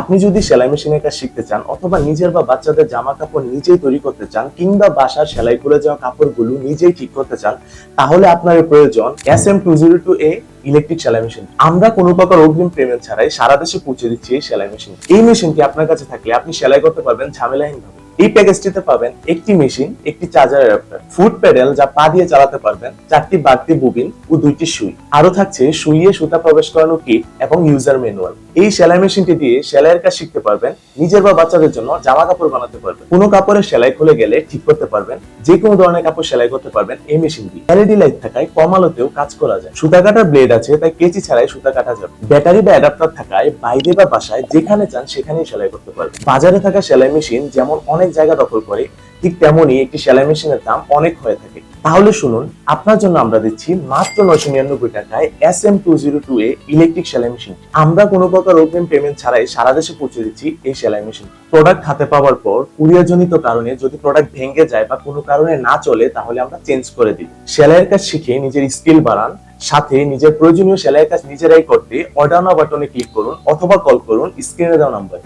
আপনি যদি সেলাই মেশিনের কাজ শিখতে চান অথবা নিজের বা বাচ্চাদের জামা কাপড় নিজেই তৈরি করতে চান কিংবা বাসার সেলাই করে যাওয়া কাপড়গুলো নিজেই ঠিক করতে চান, তাহলে আপনার প্রয়োজন S M two zero two A electric সেলাই মেশিন আমরা কোনো প্রকার অগ্রিম পেমেন্ট ছাড়াই সারা দেশে পৌঁছে দিচ্ছি এই সেলাই মেশিন এই মেশিনটি আপনার কাছে থাকলে আপনি সেলাই করতে পারবেন ঝামেলাহীন ভাবে এই প্যাকেজটিতে পাবেন একটি মেশিন একটি চার্জার অ্যাডাপ্টার ফুড প্যাডেল যা পা দিয়ে চালাতে পারবেন, চারটি বাড়তি বুবিন ও দুইটি সুই। আরও থাকছে সুইয়ে সুতা প্রবেশ করানো কিট এবং ইউজার ম্যানুয়াল এই সেলাই মেশিনটি দিয়ে সেলাইয়ের কাজ শিখতে পারবেন, নিজের বা বাচ্চাদের জন্য জামা কাপড় বানাতে পারবেন। কোনো কাপড়ের সেলাই খুলে গেলে ঠিক করতে পারবেন, যে কোনো ধরনের কাপড় সেলাই করতে পারবেন এই মেশিন দিয়ে। এলইডি লাইট থাকায় কম আলোতেও কাজ করা যায়। সুতা কাটার ব্লেড আছে, তাই কেচি ছাড়াই সুতা কাটা যাবে। ব্যাটারি বা অ্যাডাপ্টার থাকায় বাইরে বা বাসায় যেখানে চান সেখানেই সেলাই করতে পারবেন। বাজারে থাকা সেলাই মেশিন যেমন অনেক জায়গা দখল করে, ঠিক তেমনই একটি সেলাই মেশিনের দাম অনেক হয়ে থাকে। তাহলে শুনুন, আপনার জন্য আমরা দিচ্ছি মাত্র নয়শো নিরানব্বই টাকায় S M two zero two A electric সেলাই মেশিন। আমরা কোনো প্রকার অগ্রিম পেমেন্ট ছাড়াই সারা দেশে পৌঁছে দিচ্ছি এই সেলাই মেশিন। প্রোডাক্ট হাতে পাওয়ার পর কুরিয়ার জনিত কারণে যদি প্রোডাক্ট ভেঙে যায় বা কোনো কারণে না চলে, তাহলে আমরা চেঞ্জ করে দিই। সেলাইয়ের কাজ শিখে নিজের স্কিল বাড়ান, সাথে নিজের প্রয়োজনীয় সেলাইয়ের কাজ নিজেরাই করতে অর্ডার নাও বাটনে ক্লিক করুন অথবা কল করুন স্ক্রিনে দেওয়া নাম্বার